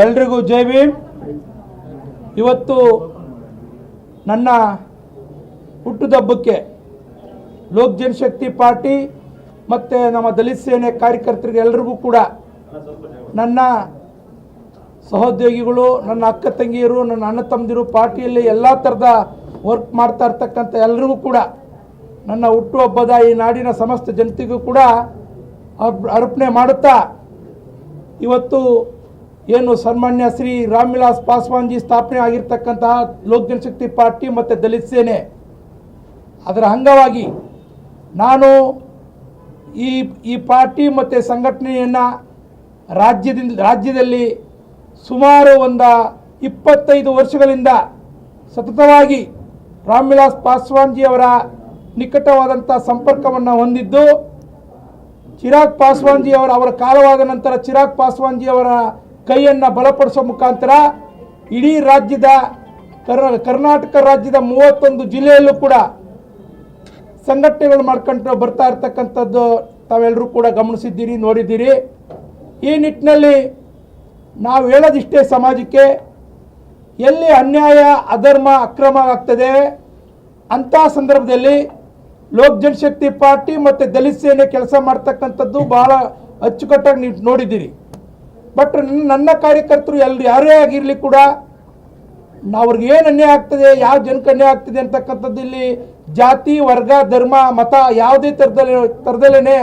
ಎಲ್ರಿಗೂ ಜೈ ಭೀಮ್. ಇವತ್ತು ನನ್ನ ಹುಟ್ಟುದಬ್ಬಕ್ಕೆ ಲೋಕ್ ಜನಶಕ್ತಿ ಪಾರ್ಟಿ ಮತ್ತು ನಮ್ಮ ದಲಿತ ಸೇನೆ ಕಾರ್ಯಕರ್ತರಿಗೆ ಎಲ್ರಿಗೂ ಕೂಡ ನನ್ನ ಸಹೋದ್ಯೋಗಿಗಳು, ನನ್ನ ಅಕ್ಕ ತಂಗಿಯರು, ನನ್ನ ಅಣ್ಣ ತಮ್ಮದಿರು ಪಾರ್ಟಿಯಲ್ಲಿ ಎಲ್ಲ ಥರದ ವರ್ಕ್ ಮಾಡ್ತಾ ಇರ್ತಕ್ಕಂಥ ಎಲ್ರಿಗೂ ಕೂಡ ನನ್ನ ಹುಟ್ಟುಹಬ್ಬದ ಈ ನಾಡಿನ ಸಮಸ್ತ ಜನತೆಗೂ ಕೂಡ ಅರ್ಪ್- ಅರ್ಪಣೆ ಮಾಡುತ್ತಾ ಇವತ್ತು ಏನು ಸನ್ಮಾನ್ಯ ಶ್ರೀ ರಾಮ್ವಿಲಾಸ್ ಪಾಸ್ವಾನ್ಜಿ ಸ್ಥಾಪನೆ ಆಗಿರ್ತಕ್ಕಂತಹ ಲೋಕ್ ಜನಶಕ್ತಿ ಪಾರ್ಟಿ ಮತ್ತು ದಲಿತ ಸೇನೆ. ಅದರ ಅಂಗವಾಗಿ ನಾನು ಈ ಈ ಪಾರ್ಟಿ ಮತ್ತು ಸಂಘಟನೆಯನ್ನು ರಾಜ್ಯದಿಂದ, ರಾಜ್ಯದಲ್ಲಿ ಸುಮಾರು ಒಂದು ಇಪ್ಪತ್ತೈದು ವರ್ಷಗಳಿಂದ ಸತತವಾಗಿ ರಾಮ್ವಿಲಾಸ್ ಪಾಸ್ವಾನ್ಜಿ ಅವರ ನಿಕಟವಾದಂಥ ಸಂಪರ್ಕವನ್ನು ಹೊಂದಿದ್ದು, ಚಿರಾಗ್ ಪಾಸ್ವಾನ್ಜಿ ಅವರ ಅವರ ಕಾಲವಾದ ನಂತರ ಚಿರಾಗ್ ಪಾಸ್ವಾನ್ಜಿ ಅವರ ಕೈಯನ್ನು ಬಲಪಡಿಸೋ ಮುಖಾಂತರ ಇಡೀ ರಾಜ್ಯದ ಕರ್ ಕರ್ನಾಟಕ ರಾಜ್ಯದ ಮೂವತ್ತೊಂದು ಜಿಲ್ಲೆಯಲ್ಲೂ ಕೂಡ ಸಂಘಟನೆಗಳು ಮಾಡ್ಕೊಂಡು ಬರ್ತಾ ಇರ್ತಕ್ಕಂಥದ್ದು ತಾವೆಲ್ಲರೂ ಕೂಡ ಗಮನಿಸಿದ್ದೀರಿ, ನೋಡಿದ್ದೀರಿ. ಈ ನಿಟ್ಟಿನಲ್ಲಿ ನಾವು ಹೇಳೋದಿಷ್ಟೇ ಸಮಾಜಕ್ಕೆ, ಎಲ್ಲಿ ಅನ್ಯಾಯ, ಅಧರ್ಮ, ಅಕ್ರಮ ಆಗ್ತದೆ, ಅಂಥ ಸಂದರ್ಭದಲ್ಲಿ ಲೋಕ್ ಜನಶಕ್ತಿ ಪಾರ್ಟಿ ಮತ್ತು ದಲಿತ ಸೇನೆ ಕೆಲಸ ಮಾಡ್ತಕ್ಕಂಥದ್ದು ಬಹಳ ಅಚ್ಚುಕಟ್ಟಾಗಿ ನೀವು ನೋಡಿದ್ದೀರಿ. ಬಟ್ ನನ್ನ- ಕಾರ್ಯಕರ್ತರು ಎಲ್ರು ಯಾರೇ ಆಗಿರಲಿ ಕೂಡ ಅವ್ರಿಗೆ ಏನು ಅನ್ಯಾಯ ಆಗ್ತದೆ, ಯಾವ ಜನಕ್ಕೆ ಅನ್ಯಾಯ ಆಗ್ತದೆ ಅಂತಕ್ಕಂಥದ್ದು ಇಲ್ಲಿ ಜಾತಿ, ವರ್ಗ, ಧರ್ಮ, ಮತ ಯಾವುದೇ ಥರದಲ್ಲಿ ಥರದಲ್ಲೇ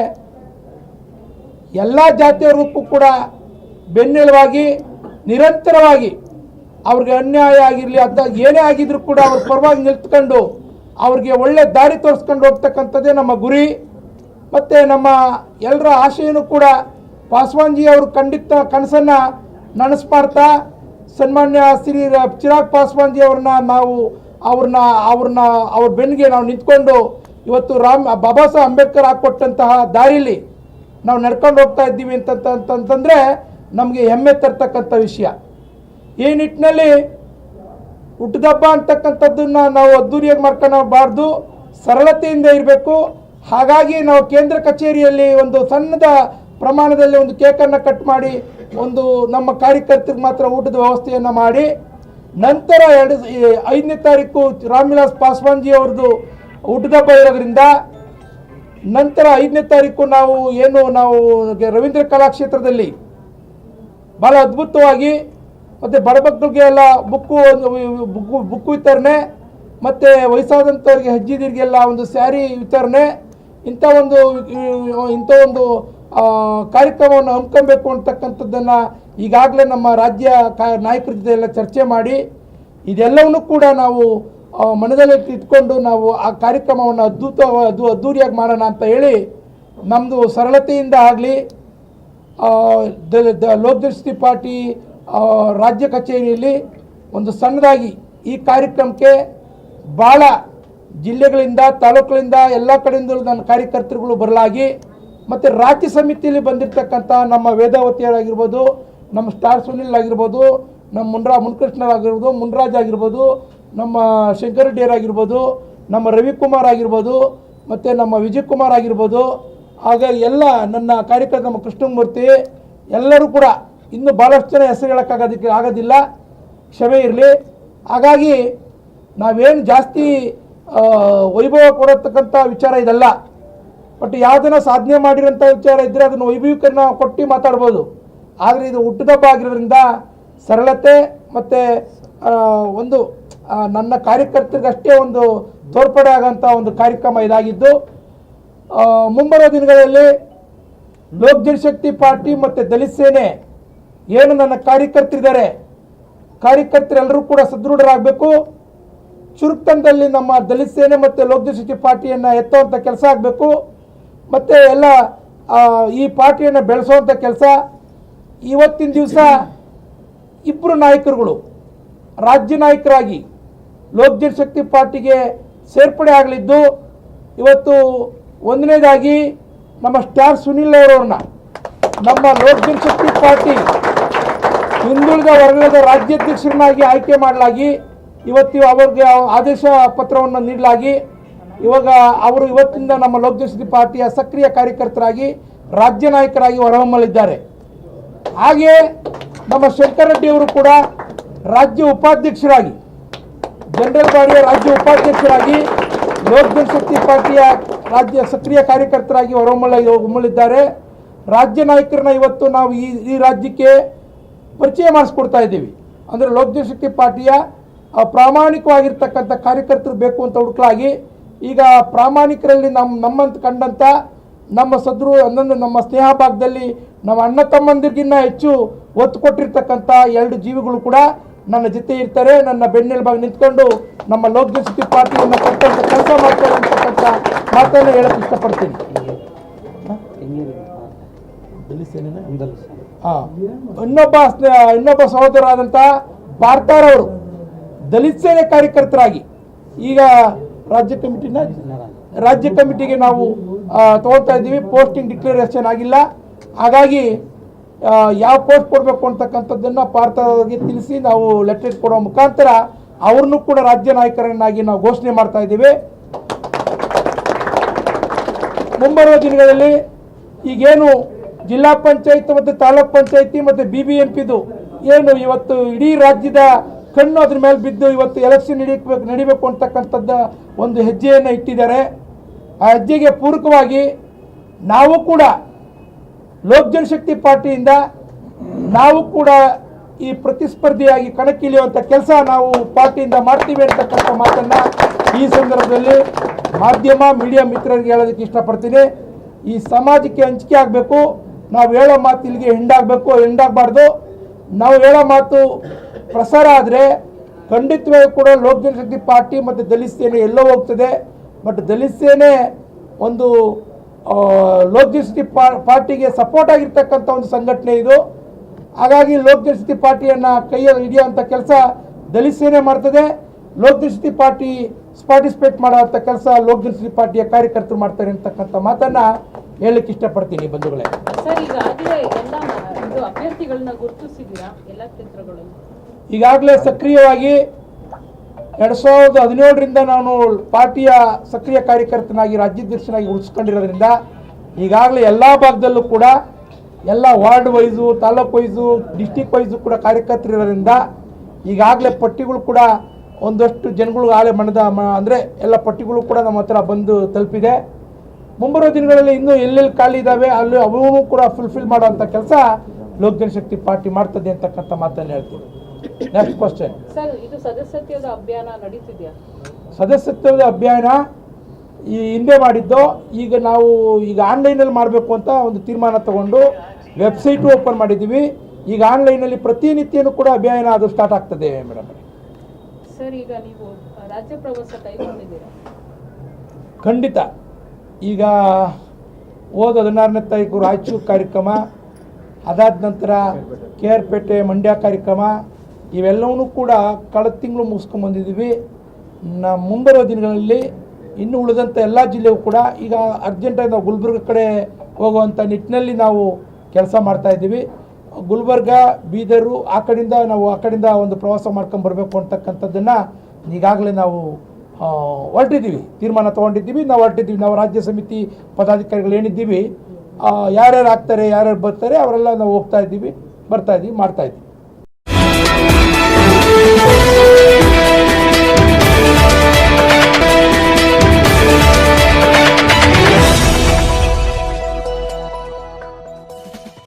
ಎಲ್ಲ ಜಾತಿಯವರಿಗೂ ಕೂಡ ಬೆನ್ನೆಲುವಾಗಿ, ನಿರಂತರವಾಗಿ ಅವ್ರಿಗೆ ಅನ್ಯಾಯ ಆಗಿರಲಿ ಅದ ಏನೇ ಆಗಿದ್ರು ಕೂಡ ಅವ್ರ ಪರವಾಗಿ ನಿಲ್ತ್ಕೊಂಡು ಅವ್ರಿಗೆ ಒಳ್ಳೆ ದಾರಿ ತೋರಿಸ್ಕೊಂಡು ಹೋಗ್ತಕ್ಕಂಥದ್ದೇ ನಮ್ಮ ಗುರಿ. ಮತ್ತು ನಮ್ಮ ಎಲ್ಲರ ಆಶೆಯೂ ಕೂಡ ಪಾಸ್ವಾನ್ಜಿ ಅವರು ಖಂಡಿತ ಕನಸನ್ನು ನನಸ್ಮಾಡ್ತಾ ಸನ್ಮಾನ್ಯ ಶ್ರೀ ಚಿರಾಗ್ ಪಾಸ್ವಾನ್ಜಿ ಅವ್ರನ್ನ ನಾವು ಅವ್ರನ್ನ ಅವ್ರನ್ನ ಅವ್ರ ಬೆನ್ನಿಗೆ ನಾವು ನಿಂತ್ಕೊಂಡು ಇವತ್ತು ರಾಮ್ ಬಾಬಾ ಸಾಹೇಬ್ ಅಂಬೇಡ್ಕರ್ ಹಾಕ್ಕೊಟ್ಟಂತಹ ದಾರಿಲಿ ನಾವು ನಡ್ಕೊಂಡು ಹೋಗ್ತಾ ಇದ್ದೀವಿ ಅಂತಂತಂತಂದ್ರೆ ನಮಗೆ ಹೆಮ್ಮೆ ತರ್ತಕ್ಕಂಥ ವಿಷಯ. ಈ ನಿಟ್ಟಿನಲ್ಲಿ ಹುಟ್ಟದಬ್ಬ ಅಂತಕ್ಕಂಥದ್ದನ್ನ ನಾವು ಅದ್ದೂರಿಯಾಗಿ ಮಾಡ್ಕೊಬಾರ್ದು ಸರಳತೆಯಿಂದ ಇರಬೇಕು. ಹಾಗಾಗಿ ನಾವು ಕೇಂದ್ರ ಕಚೇರಿಯಲ್ಲಿ ಒಂದು ಸಣ್ಣದ ಪ್ರಮಾಣದಲ್ಲಿ ಒಂದು ಕೇಕನ್ನು ಕಟ್ ಮಾಡಿ, ಒಂದು ನಮ್ಮ ಕಾರ್ಯಕರ್ತರಿಗೆ ಮಾತ್ರ ಊಟದ ವ್ಯವಸ್ಥೆಯನ್ನು ಮಾಡಿ, ನಂತರ ಎರಡು ಐದನೇ ತಾರೀಕು ರಾಮ್ವಿಲಾಸ್ ಪಾಸ್ವಾನ್ಜಿ ಅವ್ರದ್ದು ಊಟದ ಇರೋದ್ರಿಂದ, ನಂತರ ಐದನೇ ತಾರೀಕು ನಾವು ಏನು, ನಾವು ರವೀಂದ್ರ ಕಲಾಕ್ಷೇತ್ರದಲ್ಲಿ ಭಾಳ ಅದ್ಭುತವಾಗಿ, ಮತ್ತು ಬಡಮಕ್ಕಳಿಗೆ ಎಲ್ಲ ಬುಕ್ಕು ಬುಕ್ಕು ಬುಕ್ಕು ವಿತರಣೆ, ಮತ್ತು ವಯಸ್ಸಾದಂಥವ್ರಿಗೆ ಹೆಜ್ಜಿದಿರಿಗೆಲ್ಲ ಒಂದು ಸ್ಯಾರಿ ವಿತರಣೆ, ಇಂಥ ಒಂದು ಇಂಥ ಒಂದು ಕಾರ್ಯಕ್ರಮವನ್ನು ಹಮ್ಮಿಕೊಬೇಕು ಅಂತಕ್ಕಂಥದ್ದನ್ನು ಈಗಾಗಲೇ ನಮ್ಮ ರಾಜ್ಯ ಕಾ, ನಾಯಕರ ಜೊತೆ ಎಲ್ಲ ಚರ್ಚೆ ಮಾಡಿ, ಇದೆಲ್ಲವನ್ನೂ ಕೂಡ ನಾವು ಮನದಲ್ಲಿ ಇಟ್ಕೊಂಡು ನಾವು ಆ ಕಾರ್ಯಕ್ರಮವನ್ನು ಅದ್ಭುತ, ಅದು ಅದ್ದೂರಿಯಾಗಿ ಮಾಡೋಣ ಅಂತ ಹೇಳಿ ನಮ್ಮದು ಸರಳತೆಯಿಂದ ಆಗಲಿ ಲೋಕ್ ಜನಶಕ್ತಿ ಪಾರ್ಟಿ ರಾಜ್ಯ ಕಚೇರಿಯಲ್ಲಿ ಒಂದು ಸಣ್ಣದಾಗಿ ಈ ಕಾರ್ಯಕ್ರಮಕ್ಕೆ ಭಾಳ ಜಿಲ್ಲೆಗಳಿಂದ, ತಾಲೂಕುಗಳಿಂದ, ಎಲ್ಲ ಕಡೆಯಿಂದಲೂ ನನ್ನ ಕಾರ್ಯಕರ್ತರುಗಳು ಬರಲಾಗಿ ಮತ್ತು ರಾಜ್ಯ ಸಮಿತಿಯಲ್ಲಿ ಬಂದಿರತಕ್ಕಂಥ ನಮ್ಮ ವೇದಾವತಿಯರಾಗಿರ್ಬೋದು, ನಮ್ಮ ಸ್ಟಾರ್ ಸುನಿಲ್ ಆಗಿರ್ಬೋದು ನಮ್ಮ ಮುನ್ರಾ ಮುನ್ಕೃಷ್ಣರಾಗಿರ್ಬೋದು, ಮುನ್ರಾಜ್ ಆಗಿರ್ಬೋದು, ನಮ್ಮ ಶಂಕರ್ ರೆಡ್ಡಿಯರ್ ಆಗಿರ್ಬೋದು ನಮ್ಮ ರವಿಕುಮಾರ್ ಆಗಿರ್ಬೋದು, ಮತ್ತು ನಮ್ಮ ವಿಜಯ್ ಕುಮಾರ್ ಆಗಿರ್ಬೋದು ಹಾಗಾಗಿ ಎಲ್ಲ ನನ್ನ ಕಾರ್ಯಕರ್ತ ನಮ್ಮ ಕೃಷ್ಣಮೂರ್ತಿ, ಎಲ್ಲರೂ ಕೂಡ ಇನ್ನೂ ಭಾಳಷ್ಟು ಜನ ಹೆಸರು ಹೇಳೋಕ್ಕಾಗೋದಕ್ಕೆ ಆಗೋದಿಲ್ಲ, ಕ್ಷಮೆ ಇರಲಿ. ಹಾಗಾಗಿ ನಾವೇನು ಜಾಸ್ತಿ ವೈಭವ ಕೊಡತಕ್ಕಂಥ ವಿಚಾರ ಇದಲ್ಲ. ಬಟ್ ಯಾವುದನ್ನ ಸಾಧನೆ ಮಾಡಿರೋಂಥ ವಿಚಾರ ಇದ್ದರೆ ಅದನ್ನು ವೈಭವೀಕರಣ ಕೊಟ್ಟು ಮಾತಾಡ್ಬೋದು. ಆದರೆ ಇದು ಹುಟ್ಟುದಬ್ಬ ಆಗಿರೋದ್ರಿಂದ ಸರಳತೆ ಮತ್ತು ಒಂದು ನನ್ನ ಕಾರ್ಯಕರ್ತರಿಗಷ್ಟೇ ಒಂದು ತೋರ್ಪಡೆ ಆಗೋಂಥ ಒಂದು ಕಾರ್ಯಕ್ರಮ ಇದಾಗಿದ್ದು ಮುಂಬರುವ ದಿನಗಳಲ್ಲಿ ಲೋಕ್ ಜನಶಕ್ತಿ ಪಾರ್ಟಿ ಮತ್ತು ದಲಿತ ಸೇನೆ ಏನು ನನ್ನ ಕಾರ್ಯಕರ್ತರಿದ್ದಾರೆ, ಕಾರ್ಯಕರ್ತರೆಲ್ಲರೂ ಕೂಡ ಸದೃಢರಾಗಬೇಕು. ಚುರುಕ್ತನದಲ್ಲಿ ನಮ್ಮ ದಲಿತ ಸೇನೆ ಮತ್ತು ಲೋಕ್ ಜನಶಕ್ತಿ ಪಾರ್ಟಿಯನ್ನು ಎತ್ತುವಂಥ ಕೆಲಸ ಆಗಬೇಕು. ಮತ್ತು ಎಲ್ಲ ಈ ಪಾರ್ಟಿಯನ್ನು ಬೆಳೆಸುವಂಥ ಕೆಲಸ, ಇವತ್ತಿನ ದಿವಸ ಇಬ್ಬರು ನಾಯಕರುಗಳು, ರಾಜ್ಯ ನಾಯಕರಾಗಿ ಲೋಕ್ ಜನಶಕ್ತಿ ಪಾರ್ಟಿಗೆ ಸೇರ್ಪಡೆ ಆಗಲಿದ್ದು, ಇವತ್ತು ಒಂದನೇದಾಗಿ ನಮ್ಮ ಸ್ಟಾರ್ ಸುನಿಲ್ ಅವರವ್ರನ್ನ, ನಮ್ಮ ಲೋಕ್ ಜನಶಕ್ತಿ ಪಾರ್ಟಿ ಹಿಂದುಳಿದ ವರ್ಗದ ರಾಜ್ಯಾಧ್ಯಕ್ಷರನ್ನಾಗಿ ಆಯ್ಕೆ ಮಾಡಲಾಗಿ, ಇವತ್ತು ಅವ್ರಿಗೆ ಆದೇಶ ಪತ್ರವನ್ನು ನೀಡಲಾಗಿ ಇವಾಗ ಅವರು ಇವತ್ತಿಂದ ನಮ್ಮ ಲೋಕ್ ಜನಶಕ್ತಿ ಪಾರ್ಟಿಯ ಸಕ್ರಿಯ ಕಾರ್ಯಕರ್ತರಾಗಿ ರಾಜ್ಯ ನಾಯಕರಾಗಿ ಹೊರಹೊಮ್ಮಲಿದ್ದಾರೆ. ಹಾಗೆ ನಮ್ಮ ಶಂಕರರೆಡ್ಡಿ ಅವರು ಕೂಡ ರಾಜ್ಯ ಉಪಾಧ್ಯಕ್ಷರಾಗಿ, ಜನರಲ್ ಬಾಡಿಯ ರಾಜ್ಯ ಉಪಾಧ್ಯಕ್ಷರಾಗಿ ಲೋಕ್ ಜನಶಕ್ತಿ ಪಾರ್ಟಿಯ ರಾಜ್ಯ ಸಕ್ರಿಯ ಕಾರ್ಯಕರ್ತರಾಗಿ ಹೊರಹೊಮ್ಮಲ ಹೊಮ್ಮಲಿದ್ದಾರೆ. ರಾಜ್ಯ ನಾಯಕರನ್ನ ಇವತ್ತು ನಾವು ಈ ಈ ರಾಜ್ಯಕ್ಕೆ ಪರಿಚಯ ಮಾಡಿಸ್ಕೊಡ್ತಾ ಇದ್ದೀವಿ. ಅಂದರೆ ಲೋಕ್ ಜನಶಕ್ತಿ ಪಾರ್ಟಿಯ ಪ್ರಾಮಾಣಿಕವಾಗಿರ್ತಕ್ಕಂಥ ಕಾರ್ಯಕರ್ತರು ಬೇಕು ಅಂತ ಹುಡುಕಲಾಗಿ ಈಗ ಪ್ರಾಮಾಣಿಕರಲ್ಲಿ ನಮ್ಮ ನಮ್ಮಂತ ಕಂಡಂಥ ನಮ್ಮ ಸದ್ರು ಅನ್ನೊಂದು ನಮ್ಮ ಸ್ನೇಹ ಭಾಗದಲ್ಲಿ ನಮ್ಮ ಅಣ್ಣ ತಮ್ಮಂದಿರಿಗಿನ್ನ ಹೆಚ್ಚು ಒತ್ತು ಕೊಟ್ಟಿರ್ತಕ್ಕಂಥ ಎರಡು ಜೀವಿಗಳು ಕೂಡ ನನ್ನ ಜೊತೆ ಇರ್ತಾರೆ. ನನ್ನ ಬೆನ್ನೆಲುಬಾಗಿ ನಿಂತ್ಕೊಂಡು ನಮ್ಮ ಲೋಕ ಜನಶಕ್ತಿ ಪಾರ್ಟಿಯನ್ನು ಕೊಟ್ಟಂತ ಕೆಲಸ ಮಾಡ್ತಾರೆ ಅಂತಕ್ಕಂಥ ಮಾತನ್ನು ಹೇಳಕ್ಕೆ ಇಷ್ಟಪಡ್ತೀನಿ. ಹಾಂ. ಇನ್ನೊಬ್ಬ ಸಹೋದರ ಆದಂತ ಸಹೋದರರಾದಂಥ ಭಾರತಾರವರು ದಲಿತ ಸೇನೆ ಕಾರ್ಯಕರ್ತರಾಗಿ ಈಗ ರಾಜ್ಯ ಕಮಿಟಿನ, ರಾಜ್ಯ ಕಮಿಟಿಗೆ ನಾವು ತಗೊಳ್ತಾ ಇದ್ದೀವಿ. ಪೋಸ್ಟಿಂಗ್ ಡಿಕ್ಲರೇಷನ್ ಆಗಿಲ್ಲ. ಹಾಗಾಗಿ ಯಾವ ಪೋಸ್ಟ್ ಕೊಡಬೇಕು ಅಂತಕ್ಕಂಥದ್ದನ್ನು ಪಾರ್ಥಗೆ ತಿಳಿಸಿ ನಾವು ಲೆಟರ್ ಕೊಡೋ ಮುಖಾಂತರ ಅವ್ರನ್ನೂ ಕೂಡ ರಾಜ್ಯ ನಾಯಕರನ್ನಾಗಿ ನಾವು ಘೋಷಣೆ ಮಾಡ್ತಾ ಇದ್ದೀವಿ. ಮುಂಬರುವ ದಿನಗಳಲ್ಲಿ ಈಗೇನು ಜಿಲ್ಲಾ ಪಂಚಾಯತ್ ಮತ್ತು ತಾಲೂಕ್ ಪಂಚಾಯತಿ ಮತ್ತು ಬಿ ಬಿ ಎಂ ಏನು ಇವತ್ತು ಇಡೀ ರಾಜ್ಯದ ಕಣ್ಣು ಅದ್ರ ಮೇಲೆ ಬಿದ್ದು ಇವತ್ತು ಎಲೆಕ್ಷನ್ ನಡೀಬೇಕು ನಡಿಬೇಕು ಅಂತಕ್ಕಂಥದ್ದು ಒಂದು ಹೆಜ್ಜೆಯನ್ನು ಇಟ್ಟಿದ್ದಾರೆ. ಆ ಹೆಜ್ಜೆಗೆ ಪೂರಕವಾಗಿ ನಾವು ಕೂಡ ಲೋಕ್ ಜನಶಕ್ತಿ ಪಾರ್ಟಿಯಿಂದ ನಾವು ಕೂಡ ಈ ಪ್ರತಿಸ್ಪರ್ಧಿಯಾಗಿ ಕಣಕ್ಕಿಳಿಯುವಂಥ ಕೆಲಸ ನಾವು ಪಾರ್ಟಿಯಿಂದ ಮಾಡ್ತೀವಿ ಅಂತಕ್ಕಂಥ ಮಾತನ್ನು ಈ ಸಂದರ್ಭದಲ್ಲಿ ಮಾಧ್ಯಮ, ಮೀಡಿಯಾ ಮಿತ್ರರಿಗೆ ಹೇಳೋದಕ್ಕೆ ಇಷ್ಟಪಡ್ತೀನಿ. ಈ ಸಮಾಜಕ್ಕೆ ಹಂಚಿಕೆ ಆಗಬೇಕು. ನಾವು ಹೇಳೋ ಮಾತು ಇಲ್ಲಿಗೆ ಹೆಂಡಾಗಬೇಕು ಹೆಂಡಾಗಬಾರ್ದು ನಾವು ಹೇಳೋ ಮಾತು ಪ್ರಸಾರ ಆದರೆ ಖಂಡಿತವಾಗಿ ಕೂಡ ಲೋಕ ಜನಶಕ್ತಿ ಪಾರ್ಟಿ ಮತ್ತು ದಲಿತ ಸೇನೆ ಎಲ್ಲೋ ಹೋಗ್ತದೆ. ಬಟ್ ದಲಿತ ಸೇನೆ ಒಂದು ಲೋಕ ಜನಶಕ್ತಿ ಪಾರ್ಟಿಗೆ ಸಪೋರ್ಟ್ ಆಗಿರ್ತಕ್ಕಂಥ ಒಂದು ಸಂಘಟನೆ ಇದು. ಹಾಗಾಗಿ ಲೋಕ ಜನಶಕ್ತಿ ಪಾರ್ಟಿಯನ್ನು ಕೈಯಲ್ಲಿ ಹಿಡಿಯುವಂಥ ಕೆಲಸ ದಲಿತ ಸೇನೆ ಮಾಡ್ತದೆ. ಲೋಕ ಜನಶಕ್ತಿ ಪಾರ್ಟಿ ಪಾರ್ಟಿಸಿಪೇಟ್ ಮಾಡುವಂಥ ಕೆಲಸ ಲೋಕ ಜನಶಕ್ತಿ ಪಾರ್ಟಿಯ ಕಾರ್ಯಕರ್ತರು ಮಾಡ್ತಾರೆ ಅಂತಕ್ಕಂಥ ಮಾತನ್ನು ಹೇಳಲಿಕ್ಕೆ ಇಷ್ಟಪಡ್ತೀನಿ ಬಂಧುಗಳೇ. ಸರ್ ಇದು ಅಭ್ಯರ್ಥಿಗಳನ್ನ ಗುರುತಿಸಿದೀರಾ ಎಲ್ಲ ಕ್ಷೇತ್ರಗಳಲ್ಲಿ? ಈಗಾಗಲೇ ಸಕ್ರಿಯವಾಗಿ ಎರಡು ಸಾವಿರದ ಹದಿನೇಳರಿಂದ ನಾನು ಪಾರ್ಟಿಯ ಸಕ್ರಿಯ ಕಾರ್ಯಕರ್ತನಾಗಿ, ರಾಜ್ಯಾಧ್ಯಕ್ಷನಾಗಿ ಉಳಿಸ್ಕೊಂಡಿರೋದ್ರಿಂದ ಈಗಾಗಲೇ ಎಲ್ಲ ಭಾಗದಲ್ಲೂ ಕೂಡ ಎಲ್ಲ ward wise, taluk wise, district wise ಕೂಡ ಕಾರ್ಯಕರ್ತರಿರೋದ್ರಿಂದ ಈಗಾಗಲೇ ಪಟ್ಟಿಗಳು ಕೂಡ ಒಂದಷ್ಟು ಜನಗಳು ಆಲೆ ಮಣದ ಅಂದರೆ ಎಲ್ಲ ಪಟ್ಟಿಗಳು ಕೂಡ ನಮ್ಮ ಹತ್ರ ಬಂದು ತಲುಪಿದೆ. ಮುಂಬರುವ ದಿನಗಳಲ್ಲಿ ಇನ್ನೂ ಎಲ್ಲೆಲ್ಲಿ ಖಾಲಿ ಇದ್ದಾವೆ ಅಲ್ಲಿ ಅವೂ ಕೂಡ ಫುಲ್ಫಿಲ್ ಮಾಡುವಂಥ ಕೆಲಸ ಲೋಕ ಜನಶಕ್ತಿ ಪಾರ್ಟಿ ಮಾಡ್ತದೆ ಅಂತಕ್ಕಂಥ ಮಾತನ್ನು ಹೇಳ್ತೀನಿ. ನೆಕ್ಸ್ಟ್ ಕ್ವಶನ್ ಸರ್ ಇದು ಸದಸ್ಯತ್ವದ ಅಭಿಯಾನ ನಡೀತಿದೆಯಾ? ಸದಸ್ಯತ್ವದ ಅಭಿಯಾನ ಈ ಹಿಂದೆ ಮಾಡಿದ್ದು ಈಗ ನಾವು ಈಗ ಆನ್ಲೈನಲ್ಲಿ ಮಾಡಬೇಕು ಅಂತ ಒಂದು ತೀರ್ಮಾನ ತಗೊಂಡು ವೆಬ್ಸೈಟು ಓಪನ್ ಮಾಡಿದ್ದೀವಿ. ಈಗ ಆನ್ಲೈನಲ್ಲಿ ಪ್ರತಿನಿತ್ಯನೂ ಕೂಡ ಅಭಿಯಾನ ಅದು ಸ್ಟಾರ್ಟ್ ಆಗ್ತದೆ ಮೇಡಮ್ ಸರ್ ಈಗ ನೀವು ರಾಜ್ಯ ಪ್ರವಾಸ ಕೈಗೊಂಡಿದ್ದೀರಾ? ಖಂಡಿತ. ಈಗ ಹೋದ ಹದಿನಾರನೇ ತಾರೀಕು ರಾಯಚೂರು ಕಾರ್ಯಕ್ರಮ ಅದಾದ ನಂತರ ಕೆ ಆರ್ ಪೇಟೆ ಮಂಡ್ಯ ಕಾರ್ಯಕ್ರಮ ಇವೆಲ್ಲವನ್ನೂ ಕೂಡ ಕಳೆದ ತಿಂಗಳು ಮುಗಿಸ್ಕೊಂಬಂದಿದ್ದೀವಿ ನ ಮುಂಬರುವ ದಿನಗಳಲ್ಲಿ ಇನ್ನು ಉಳಿದಂಥ ಎಲ್ಲ ಜಿಲ್ಲೆಗೂ ಕೂಡ ಈಗ ಅರ್ಜೆಂಟಾಗಿ ನಾವು ಗುಲ್ಬರ್ಗ ಕಡೆ ಹೋಗುವಂಥ ನಿಟ್ಟಿನಲ್ಲಿ ನಾವು ಕೆಲಸ ಮಾಡ್ತಾ ಇದ್ದೀವಿ. ಗುಲ್ಬರ್ಗ, ಬೀದರು ಆ ಕಡೆಯಿಂದ ನಾವು ಆ ಕಡೆಯಿಂದ ಒಂದು ಪ್ರವಾಸ ಮಾಡ್ಕೊಂಡು ಬರಬೇಕು ಅಂತಕ್ಕಂಥದ್ದನ್ನು ಈಗಾಗಲೇ ನಾವು ಹೊರಟಿದ್ದೀವಿ. ತೀರ್ಮಾನ ತೊಗೊಂಡಿದ್ದೀವಿ. ನಾವು ಹೊರಟಿದ್ದೀವಿ. ನಾವು ರಾಜ್ಯ ಸಮಿತಿ ಪದಾಧಿಕಾರಿಗಳು ಏನಿದ್ದೀವಿ ಯಾರ್ಯಾರು ಆಗ್ತಾರೆ, ಯಾರ್ಯಾರು ಬರ್ತಾರೆ, ಅವರೆಲ್ಲ ನಾವು ಹೋಗ್ತಾ ಇದ್ದೀವಿ, ಬರ್ತಾ ಇದ್ದೀವಿ, ಮಾಡ್ತಾ ಇದ್ದೀವಿ.